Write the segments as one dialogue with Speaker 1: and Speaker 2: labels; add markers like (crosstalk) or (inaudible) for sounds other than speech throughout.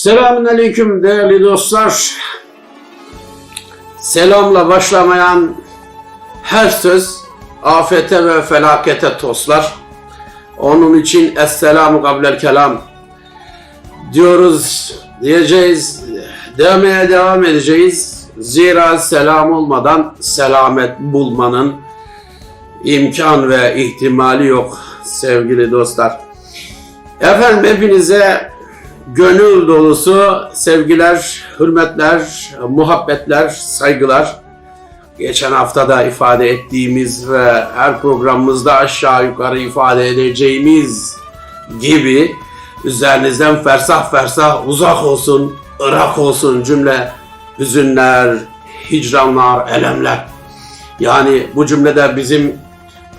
Speaker 1: Selamünaleyküm değerli dostlar. Selamla başlamayan her söz afete ve felakete toslar. Onun için Esselamu kablel kelam diyoruz, diyeceğiz, demeye devam edeceğiz. Zira selam olmadan selamet bulmanın imkan ve ihtimali yok sevgili dostlar. Efendim hepinize gönül dolusu sevgiler, hürmetler, muhabbetler, saygılar. Geçen hafta da ifade ettiğimiz ve her programımızda aşağı yukarı ifade edeceğimiz gibi üzerinizden fersah fersah uzak olsun, ırak olsun cümle hüzünler, hicranlar, elemler. Yani bu cümlede bizim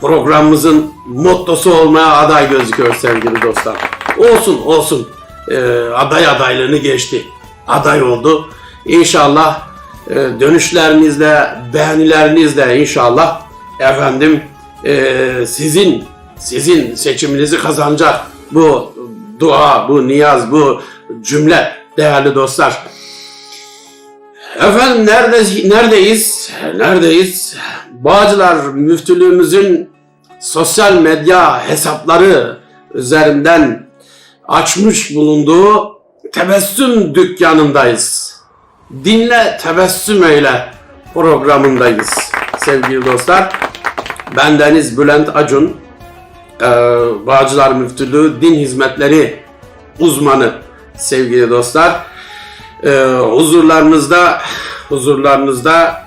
Speaker 1: programımızın mottosu olmaya aday gözüküyor sevgili dostlar. Olsun olsun. Ee, aday adaylığını geçti. Aday oldu. İnşallah e, dönüşlerinizle, beğenilerinizle inşallah efendim e, sizin sizin seçiminizi kazanacak bu dua, bu niyaz, bu cümle değerli dostlar. Efendim nerede, neredeyiz? Neredeyiz? Bağcılar müftülüğümüzün sosyal medya hesapları üzerinden açmış bulunduğu tebessüm dükkanındayız. Dinle tebessüm eyle programındayız sevgili dostlar. Ben Deniz Bülent Acun, ee, Bağcılar Müftülüğü Din Hizmetleri uzmanı sevgili dostlar. Ee, huzurlarınızda huzurlarınızda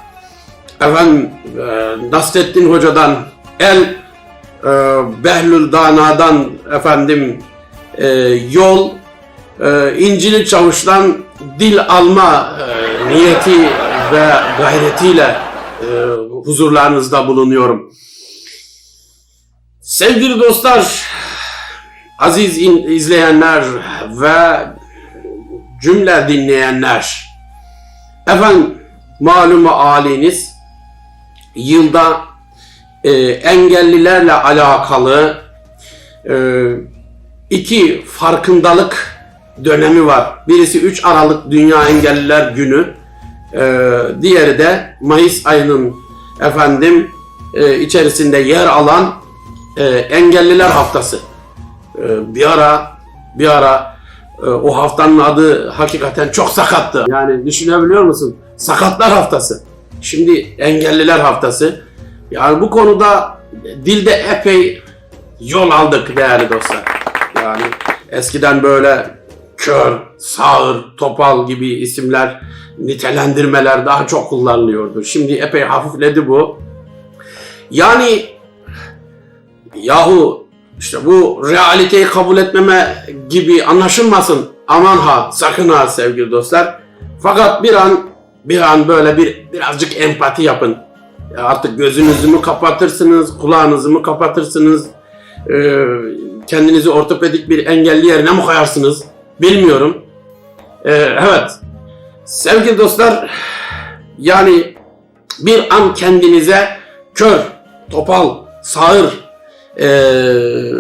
Speaker 1: efendim e, Nasrettin Hoca'dan el e, Behlül Dana'dan efendim e, yol e, İncil Çavuş'tan dil alma e, niyeti ve gayretiyle e, huzurlarınızda bulunuyorum. Sevgili dostlar, aziz izleyenler ve cümle dinleyenler, efendim malumu haliniz yılda e, engellilerle alakalı e, iki farkındalık dönemi var. Birisi 3 Aralık Dünya Engelliler Günü, e, diğeri de Mayıs ayının efendim e, içerisinde yer alan e, Engelliler Haftası. E, bir ara bir ara e, o haftanın adı hakikaten çok sakattı. Yani düşünebiliyor musun? Sakatlar Haftası. Şimdi Engelliler Haftası. Yani bu konuda dilde epey yol aldık değerli dostlar. Eskiden böyle kör, sağır, topal gibi isimler, nitelendirmeler daha çok kullanılıyordu. Şimdi epey hafifledi bu. Yani yahu işte bu realiteyi kabul etmeme gibi anlaşılmasın. Aman ha, sakın ha sevgili dostlar. Fakat bir an bir an böyle bir birazcık empati yapın. Ya Artık gözünüzü mü kapatırsınız, kulağınızı mı kapatırsınız, ee, kendinizi ortopedik bir engelli yerine mi koyarsınız bilmiyorum. Ee, evet, sevgili dostlar, yani bir an kendinize kör, topal, sağır ee,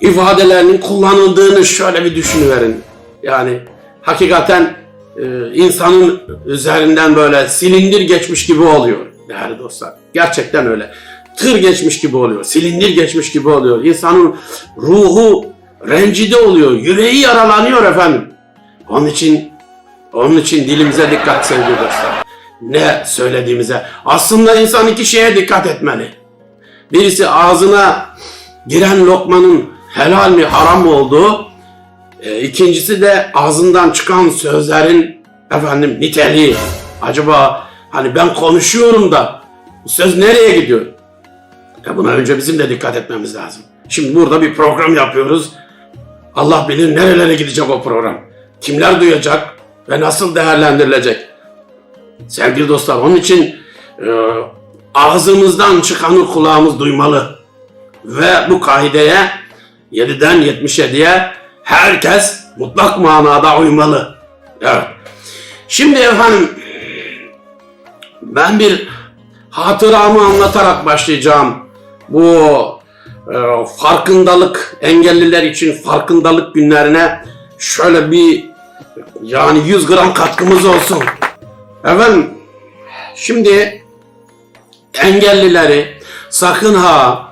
Speaker 1: ifadelerinin kullanıldığını şöyle bir düşünüverin. Yani hakikaten e, insanın üzerinden böyle silindir geçmiş gibi oluyor değerli dostlar. Gerçekten öyle. Tır geçmiş gibi oluyor, silindir geçmiş gibi oluyor. İnsanın ruhu rencide oluyor, yüreği yaralanıyor efendim. Onun için onun için dilimize dikkat sevgili dostlar. Ne söylediğimize. Aslında insan iki şeye dikkat etmeli. Birisi ağzına giren lokmanın helal mi haram mı olduğu, e, ikincisi de ağzından çıkan sözlerin efendim niteliği. Acaba hani ben konuşuyorum da bu söz nereye gidiyor? E buna önce bizim de dikkat etmemiz lazım. Şimdi burada bir program yapıyoruz. Allah bilir nerelere gidecek o program. Kimler duyacak ve nasıl değerlendirilecek? Sevgili dostlar onun için e, ağzımızdan çıkanı kulağımız duymalı. Ve bu kaideye 7'den 77'ye herkes mutlak manada uymalı. Evet. Şimdi efendim ben bir hatıramı anlatarak başlayacağım. Bu e, farkındalık engelliler için farkındalık günlerine şöyle bir Yani 100 gram katkımız olsun. Efendim şimdi engellileri sakın ha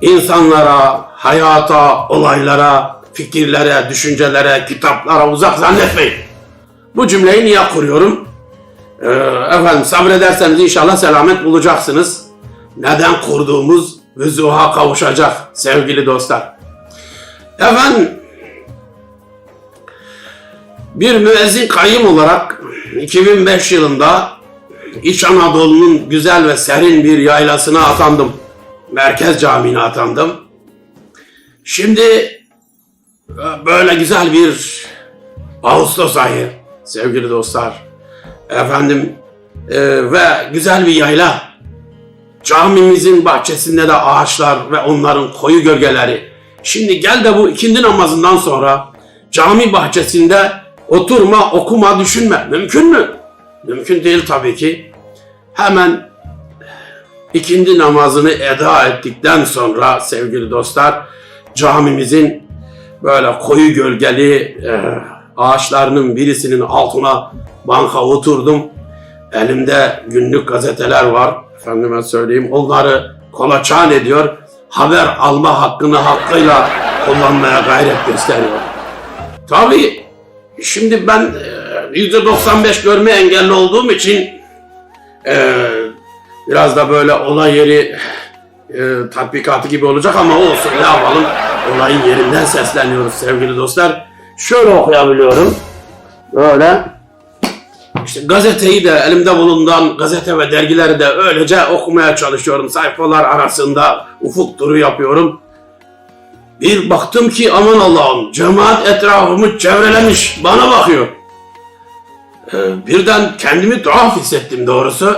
Speaker 1: insanlara, hayata, olaylara, fikirlere, düşüncelere, kitaplara uzak zannetmeyin. Bu cümleyi niye kuruyorum? Ee, efendim sabrederseniz inşallah selamet bulacaksınız. Neden kurduğumuz vüzuha kavuşacak sevgili dostlar. Efendim bir müezzin kayyım olarak 2005 yılında İç Anadolu'nun güzel ve serin bir yaylasına atandım. Merkez Camii'ne atandım. Şimdi e, böyle güzel bir Ağustos ayı sevgili dostlar. Efendim e, ve güzel bir yayla. Camimizin bahçesinde de ağaçlar ve onların koyu gölgeleri. Şimdi gel de bu ikindi namazından sonra cami bahçesinde oturma, okuma, düşünme. Mümkün mü? Mümkün değil tabii ki. Hemen ikindi namazını eda ettikten sonra sevgili dostlar camimizin böyle koyu gölgeli e, ağaçlarının birisinin altına banka oturdum. Elimde günlük gazeteler var. Efendime söyleyeyim. Onları kolaçan ediyor. Haber alma hakkını hakkıyla kullanmaya gayret gösteriyor. Tabii şimdi ben e, %95 görme engelli olduğum için e, biraz da böyle olay yeri e, tatbikatı gibi olacak ama olsun ne yapalım olayın yerinden sesleniyoruz sevgili dostlar. Şöyle okuyabiliyorum. Böyle. İşte gazeteyi de elimde bulunan gazete ve dergileri de öylece okumaya çalışıyorum. Sayfalar arasında ufuk turu yapıyorum. Bir baktım ki aman Allah'ım cemaat etrafımı çevrelemiş bana bakıyor. Ee, birden kendimi tuhaf hissettim doğrusu.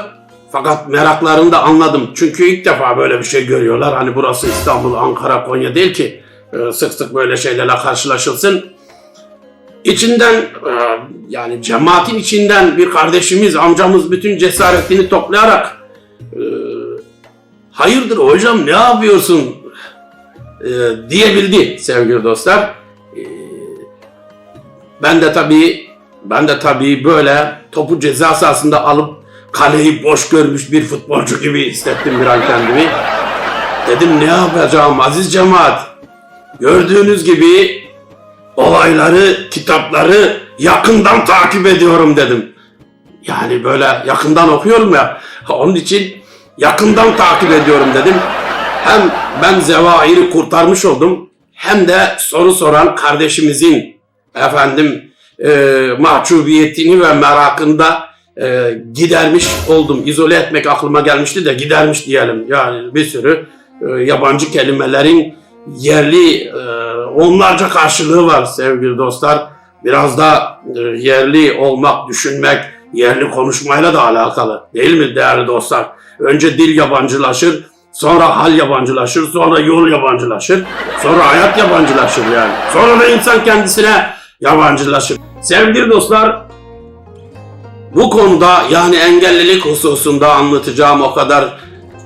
Speaker 1: Fakat meraklarını da anladım. Çünkü ilk defa böyle bir şey görüyorlar. Hani burası İstanbul, Ankara, Konya değil ki e, sık sık böyle şeylerle karşılaşılsın. İçinden e, yani cemaatin içinden bir kardeşimiz, amcamız bütün cesaretini toplayarak e, hayırdır hocam ne yapıyorsun e, diyebildi sevgili dostlar. Ben de tabii ben de tabii böyle topu ceza sahasında alıp kaleyi boş görmüş bir futbolcu gibi hissettim bir an kendimi. Dedim ne yapacağım aziz cemaat? Gördüğünüz gibi olayları, kitapları yakından takip ediyorum dedim. Yani böyle yakından okuyorum ya. Onun için yakından takip ediyorum dedim. Hem ben Zevahir'i kurtarmış oldum hem de soru soran kardeşimizin efendim e, mahcubiyetini ve merakında e, gidermiş oldum. İzole etmek aklıma gelmişti de gidermiş diyelim. Yani bir sürü e, yabancı kelimelerin yerli e, onlarca karşılığı var sevgili dostlar. Biraz da e, yerli olmak, düşünmek, yerli konuşmayla da alakalı değil mi değerli dostlar? Önce dil yabancılaşır, sonra hal yabancılaşır, sonra yol yabancılaşır, sonra hayat yabancılaşır yani. Sonra da insan kendisine yabancılaşır. Sevgili dostlar, bu konuda yani engellilik hususunda anlatacağım o kadar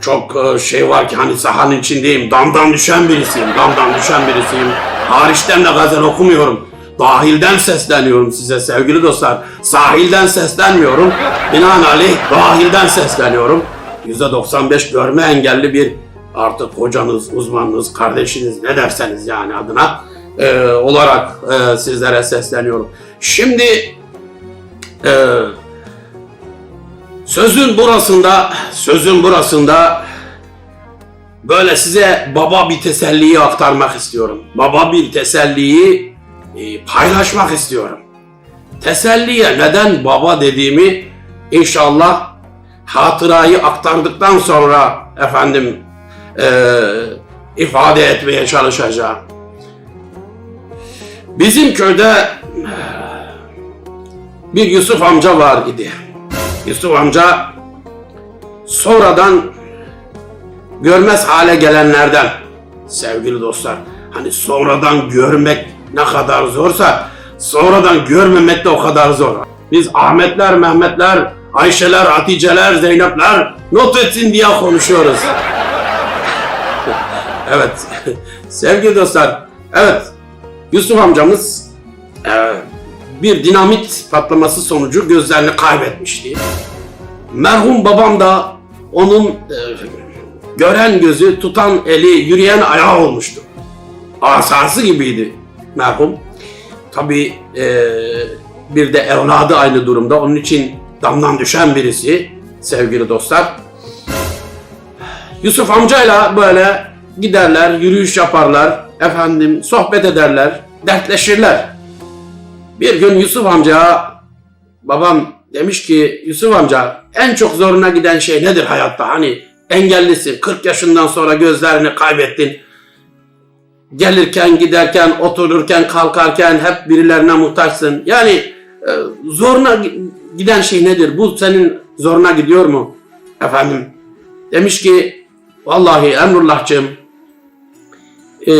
Speaker 1: çok e, şey var ki hani sahanın içindeyim. Damdan düşen birisiyim. Damdan düşen birisiyim. Hariçten de gazel okumuyorum. Dahilden sesleniyorum size sevgili dostlar. Sahilden seslenmiyorum. Binaenaleyh dahilden sesleniyorum. %95 görme engelli bir artık hocanız, uzmanınız, kardeşiniz ne derseniz yani adına e, olarak e, sizlere sesleniyorum. Şimdi e, Sözün burasında, sözün burasında böyle size baba bir teselliyi aktarmak istiyorum. Baba bir teselliyi e, paylaşmak istiyorum. Teselliye neden baba dediğimi inşallah hatırayı aktardıktan sonra efendim e, ifade etmeye çalışacağım. Bizim köyde bir Yusuf amca var idi. Yusuf amca sonradan görmez hale gelenlerden sevgili dostlar. Hani sonradan görmek ne kadar zorsa sonradan görmemek de o kadar zor. Biz Ahmetler, Mehmetler, Ayşeler, Haticeler, Zeynepler not etsin diye konuşuyoruz. (laughs) evet (laughs) sevgili dostlar evet Yusuf amcamız e, bir dinamit patlaması sonucu gözlerini kaybetmişti. Merhum babam da onun e, gören gözü, tutan eli, yürüyen ayağı olmuştu. Asası gibiydi merhum. Tabii e, bir de evladı aynı durumda. Onun için damdan düşen birisi sevgili dostlar. Yusuf amcayla böyle giderler, yürüyüş yaparlar, efendim sohbet ederler, dertleşirler. Bir gün Yusuf amca, babam demiş ki Yusuf amca en çok zoruna giden şey nedir hayatta? Hani engellisin, 40 yaşından sonra gözlerini kaybettin. Gelirken, giderken, otururken, kalkarken hep birilerine muhtaçsın. Yani e, zoruna gi- giden şey nedir? Bu senin zoruna gidiyor mu? Efendim demiş ki vallahi Emrullah'cığım e,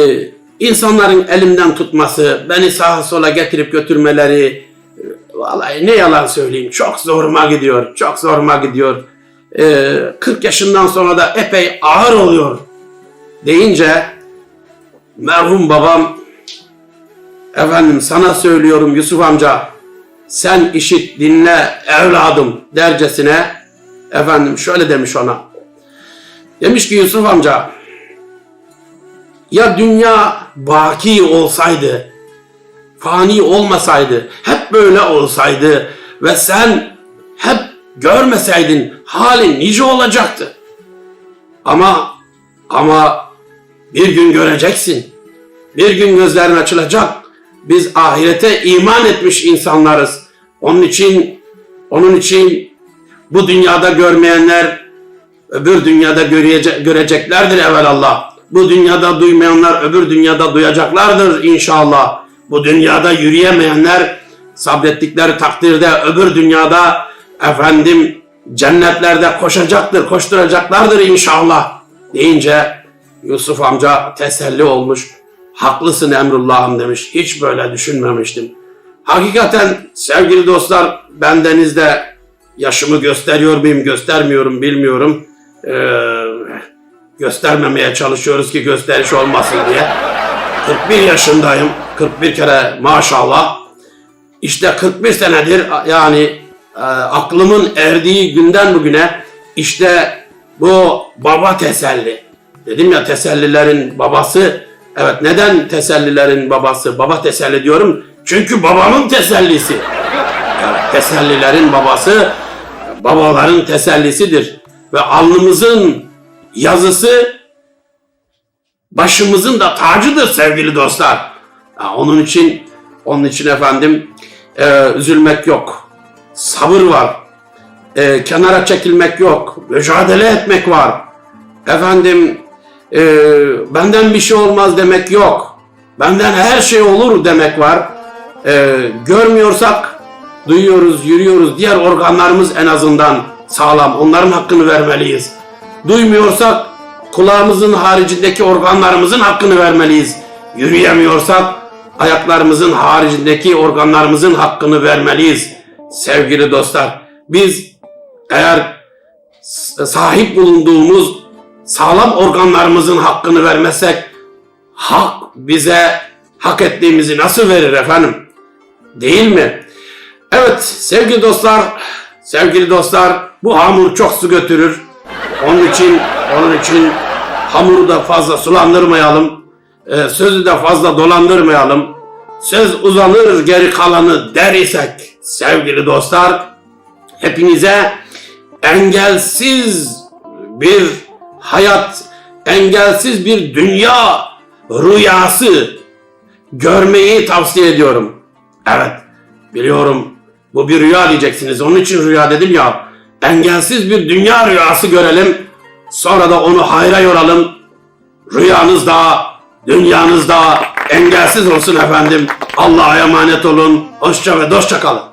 Speaker 1: insanların elimden tutması, beni sağa sola getirip götürmeleri vallahi ne yalan söyleyeyim çok zoruma gidiyor, çok zoruma gidiyor. E, 40 yaşından sonra da epey ağır oluyor deyince merhum babam efendim sana söylüyorum Yusuf amca sen işit dinle evladım dercesine efendim şöyle demiş ona. Demiş ki Yusuf amca ya dünya baki olsaydı, fani olmasaydı, hep böyle olsaydı ve sen hep görmeseydin halin nice olacaktı. Ama ama bir gün göreceksin. Bir gün gözlerin açılacak. Biz ahirete iman etmiş insanlarız. Onun için onun için bu dünyada görmeyenler öbür dünyada görece- göreceklerdir evvelallah. Bu dünyada duymayanlar öbür dünyada duyacaklardır inşallah. Bu dünyada yürüyemeyenler sabrettikleri takdirde öbür dünyada efendim cennetlerde koşacaktır, koşturacaklardır inşallah deyince Yusuf amca teselli olmuş. Haklısın Emrullah'ım demiş. Hiç böyle düşünmemiştim. Hakikaten sevgili dostlar bendenizde yaşımı gösteriyor muyum göstermiyorum bilmiyorum. Ee, göstermemeye çalışıyoruz ki gösteriş olmasın diye. 41 yaşındayım. 41 kere maşallah. İşte 41 senedir yani e, aklımın erdiği günden bugüne işte bu baba teselli. Dedim ya tesellilerin babası. Evet neden tesellilerin babası? Baba teselli diyorum. Çünkü babamın tesellisi. Evet, tesellilerin babası babaların tesellisidir. Ve alnımızın yazısı başımızın da tacıdır sevgili dostlar. Onun için onun için efendim e, üzülmek yok. Sabır var. E, kenara çekilmek yok. Mücadele etmek var. Efendim e, benden bir şey olmaz demek yok. Benden her şey olur demek var. E, görmüyorsak duyuyoruz, yürüyoruz. Diğer organlarımız en azından sağlam. Onların hakkını vermeliyiz. Duymuyorsak kulağımızın haricindeki organlarımızın hakkını vermeliyiz. Yürüyemiyorsak ayaklarımızın haricindeki organlarımızın hakkını vermeliyiz. Sevgili dostlar, biz eğer sahip bulunduğumuz sağlam organlarımızın hakkını vermezsek hak bize hak ettiğimizi nasıl verir efendim? Değil mi? Evet sevgili dostlar, sevgili dostlar bu hamur çok su götürür. Onun için onun için hamuru da fazla sulandırmayalım. Ee, sözü de fazla dolandırmayalım. Söz uzanır geri kalanı der isek sevgili dostlar hepinize engelsiz bir hayat, engelsiz bir dünya rüyası görmeyi tavsiye ediyorum. Evet, biliyorum bu bir rüya diyeceksiniz. Onun için rüya dedim ya. Engelsiz bir dünya rüyası görelim. Sonra da onu hayra yoralım. Rüyanız da, dünyanız da engelsiz olsun efendim. Allah'a emanet olun. Hoşça ve dostça kalın.